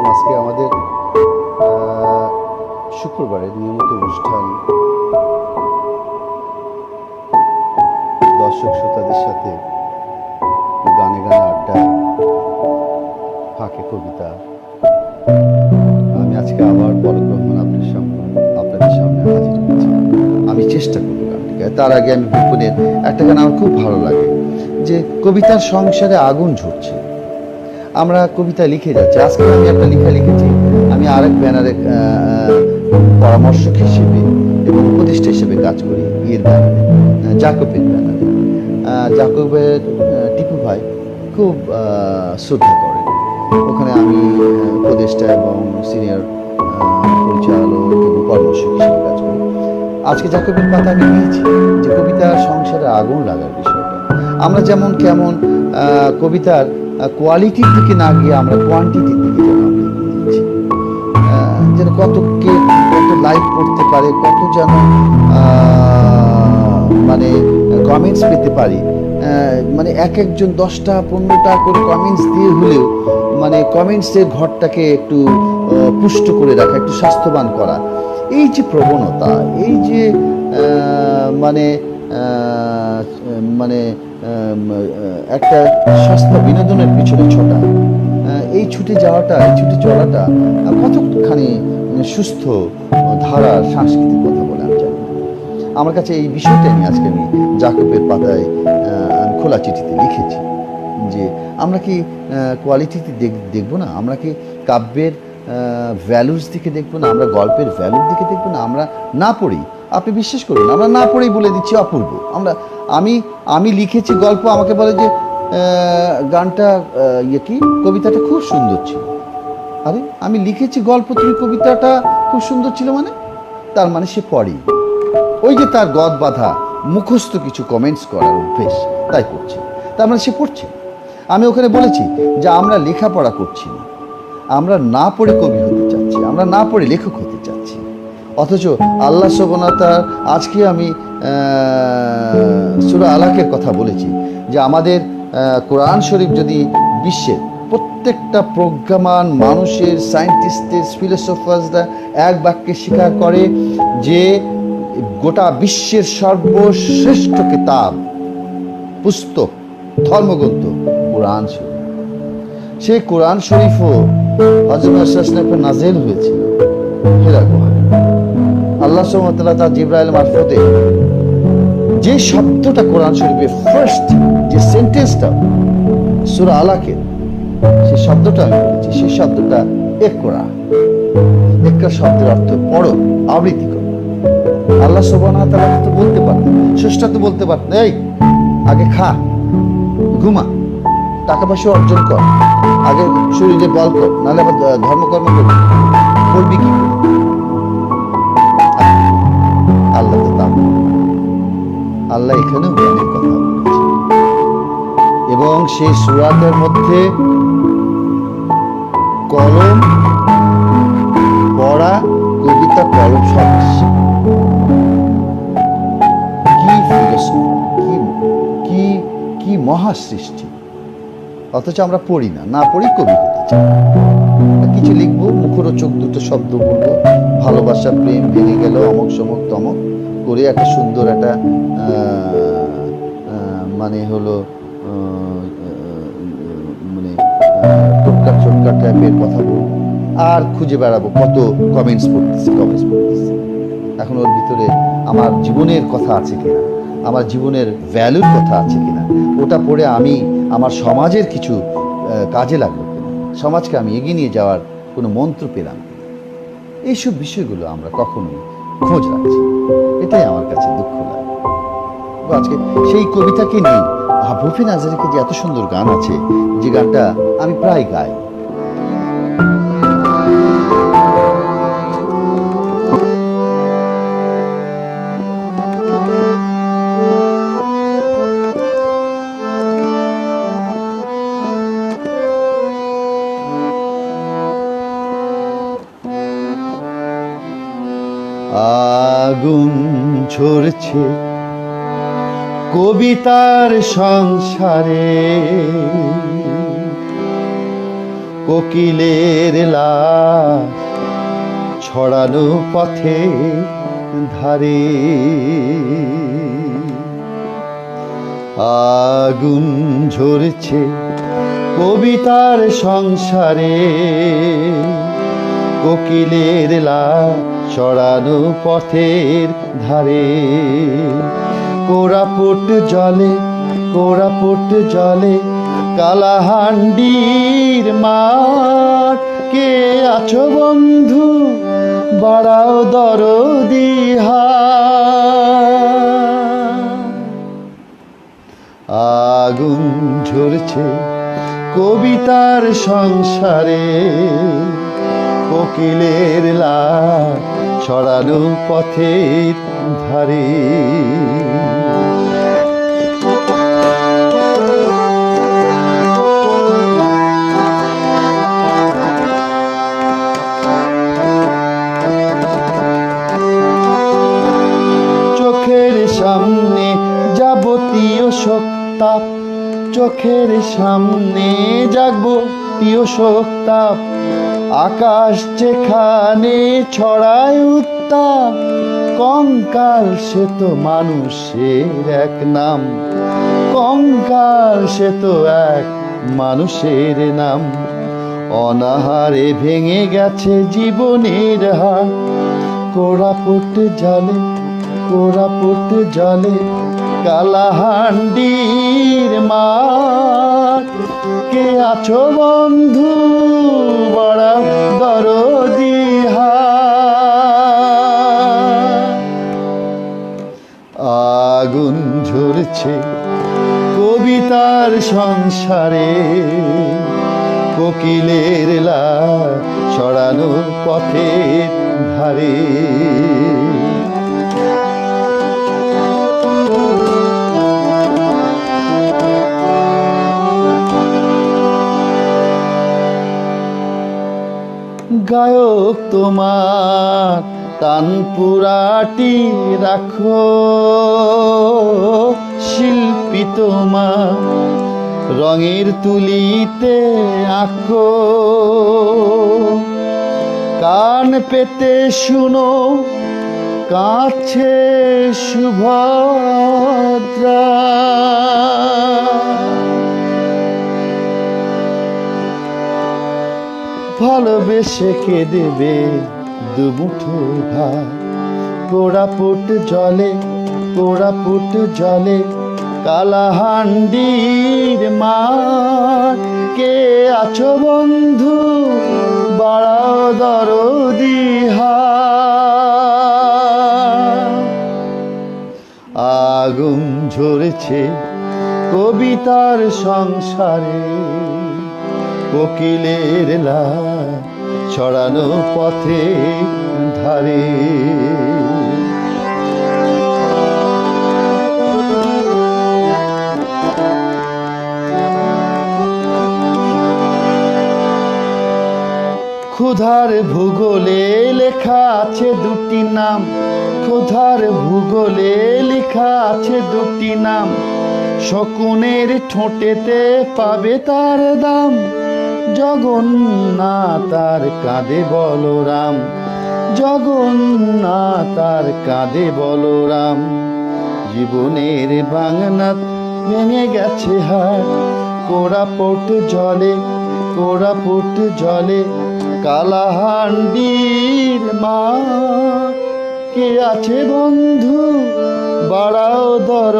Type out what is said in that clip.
আলাইকুম আজকে আমাদের শুক্রবারের নিয়মিত অনুষ্ঠান দর্শক শ্রোতাদের সাথে গানে গানে আড্ডা, ফাঁকে কবিতা। আমি আজকে আবার পরক রহমান আপনার সামনে আপনাদের সামনে হাজির হয়েছি। আমি চেষ্টা করব গানটিকে। তার আগে আমি বিপুলের একটা গান আমার খুব ভালো লাগে, যে কবিতার সংসারে আগুন ঝরছে। আমরা কবিতা লিখে যাচ্ছি। আজকে আমি একটা লেখা লিখেছি। আমি আরেক ব্যানারে পরামর্শক হিসেবে এবং উপদেষ্টা হিসেবে কাজ করি ইয়ের ব্যানারে জাকবের ব্যানারে। জাকবের টিপু ভাই খুব শ্রদ্ধা করেন। ওখানে আমি উপদেষ্টা এবং সিনিয়র পরিচালক এবং পরামর্শক হিসেবে কাজ করি। আজকে জাকবের পাতা আমি নিয়েছি যে কবিতার সংসারে আগুন লাগার বিষয়টা। আমরা যেমন কেমন কবিতার কোয়ালিটির দিকে না গিয়ে আমরা কোয়ান্টিটির দিকে যেন আমরা যেন কত কে কত লাইক করতে পারে, কত যেন মানে কমেন্টস পেতে পারি। মানে এক একজন দশটা, পনেরোটা করে কমেন্টস দিয়ে হলেও মানে কমেন্টসের ঘরটাকে একটু পুষ্ট করে রাখা, একটু স্বাস্থ্যবান করা। এই যে প্রবণতা, এই যে মানে মানে একটা সস্তা বিনোদনের পিছনে ছোটা। এই ছুটে যাওয়াটা, এই ছুটে চলাটা কতখানি সুস্থ ধারার সাংস্কৃতিক কথা বলে আমি জানি আমার কাছে এই বিষয়টা নিয়ে আজকে আমি জাকবের পাতায় খোলা চিঠিতে লিখেছি যে, আমরা কি কোয়ালিটিতে দেখ, দেখব না? আমরা কি কাব্যের ভ্যালুস দিকে দেখব না? আমরা গল্পের ভ্যালুর দিকে দেখব না? আমরা না পড়ি আপনি বিশ্বাস করুন, আমরা না পড়েই বলে দিচ্ছি অপূর্ব। আমরা, আমি আমি লিখেছি গল্প, আমাকে বলে যে গানটা ইয়ে কি? কবিতাটা খুব সুন্দর ছিল। আরে, আমি লিখেছি গল্প, তুমি কবিতাটা খুব সুন্দর ছিল মানে? তার মানে সে পড়ে ওই যে তার গদ বাঁধা, মুখস্থ কিছু কমেন্টস করার অভ্যেস, তাই করছে। তার মানে সে পড়ছে। আমি ওখানে বলেছি যে, আমরা লেখাপড়া করছি না। আমরা না পড়ে কবি হতে চাচ্ছি, আমরা না পড়ে লেখক হতে চাচ্ছি। অথচ আল্লাহ সবনতার আজকে আমি সুরা আলাকের কথা বলেছি যে আমাদের কোরআন শরীফ যদি বিশ্বের প্রত্যেকটা প্রজ্ঞামান মানুষের সায়েন্টিস্টের ফিলোসফার্সরা এক বাক্যে স্বীকার করে যে গোটা বিশ্বের সর্বশ্রেষ্ঠ কিতাব, পুস্তক, ধর্মগ্রন্থ কোরআন শরীফ। সেই কোরআন শরীফও হজরত নাজেল গুহায় আল্লাহ তার জিব্রাইল মারফতে যে শব্দটা কোরআন শরীফে ফার্স্ট যে সেন্টেন্সটা সুরা আলাকের সেই শব্দটা শব্দটা একরা একরা শব্দের অর্থ পড়ো, আবৃত্তি করো। আল্লাহ তো বলতে তো বলতে এই, আগে খা, ঘুমা, টাকা পয়সা অর্জন কর, আগে শরীরে বল কর, নাহলে আবার ধর্মকর্ম করবি কি করে? আল্লাহ আল্লাহ এখানেও জ্ঞানের কথা বলেছে এবং সেই সুরাতের মধ্যে কলম পড়া কবিতা কলম আসছে। কি philosophy, কি কি কি মহা সৃষ্টি। অথচ আমরা পড়ি না না পড়ি কবি হতে চাই কিছু লিখব মুখরোচক দুটো শব্দ বলব ভালোবাসা প্রেম ভেঙে গেল অমক সমক তমক। করে একটা সুন্দর একটা মানে হলো মানে টোটকা টোটকা টাইপের কথা বলব। আর খুঁজে বেড়াবো কত কমেন্টস পড়তেছি কমেন্টস পড়তেছি। এখন ওর ভিতরে আমার জীবনের কথা আছে কিনা? আমার জীবনের ভ্যালুর কথা আছে কিনা? ওটা পড়ে আমি আমার সমাজের কিছু কাজে লাগল কিনা? সমাজকে আমি এগিয়ে নিয়ে যাওয়ার কোনো মন্ত্র পেলাম এইসব বিষয়গুলো আমরা কখনোই খোঁজ রাখছি। এটাই আমার কাছে দুঃখ লাগে। আজকে সেই কবিতাকে নিয়ে ভুফিন নাজারিকে যে এত সুন্দর গান আছে, যে গানটা আমি প্রায় গাই। ঝরছে কবিতার সংসারে কোকিলের লাশ ছড়ানো পথে ধারে। আগুন ঝরছে কবিতার সংসারে কোকিলের লা ছড়ানো পথের ধারে। কোরাপুট জলে কোরাপুট জলে, কালাহান্ডির মাঠ। কে আছো বন্ধু? বাড়াও দরদিহা আগুন ঝরছে কবিতার সংসারে। কোকিলের লা ছড়ানো পথের ধারে। চোখের সামনে যাবতীয় শোকতাপ চোখের সামনে যাবতীয় শোকতাপ আকাশ যেখানে ছড়ায় উত্তাপ, কঙ্কাল সে তো মানুষের এক নাম। কঙ্কাল সে তো এক মানুষের নাম। অনাহারে ভেঙে গেছে জীবনের হার। কোরাপুট জলে কোরাপুট জলে কালাহান্ডির মাঠ কে আছো বন্ধু, বড় দরদিহা আগুন ঝরছে কবিতার সংসারে, কোকিলের লা ছড়ানো পথের ধারে। গায়ক তোমার তানপুরাটি রাখো। শিল্পী তোমার রঙের তুলিতে আঁকো। কান পেতে শুনো কাছে সুভদ্রা। ভালোবেসে কে দেবে দুমুঠো ভাত। কোড়াপুট জলে কোড়াপুট জলে কালাহান্ডির মাঠ। কে আছো বন্ধু? বাড়াও দরদিহা আগুন ঝরেছে কবিতার সংসারে। কোকিলের লা ছড়ানো পথে ধারে। ক্ষুধার ভূগোলে লেখা আছে দুটি নাম। ক্ষুধার ভূগোলে লেখা আছে দুটি নাম। শকুনের ঠোঁটেতে পাবে তার দাম। জগন্নাথ আর কাঁদে বলরাম জগন্নাথ আর কাঁদে বলরাম, জীবনের বাংনাথ ভেঙে গেছে হার কোরাপট জলে, কোরাপুট জলে কালাহান্ডির মা। কে আছে বন্ধু, বাড়াও দর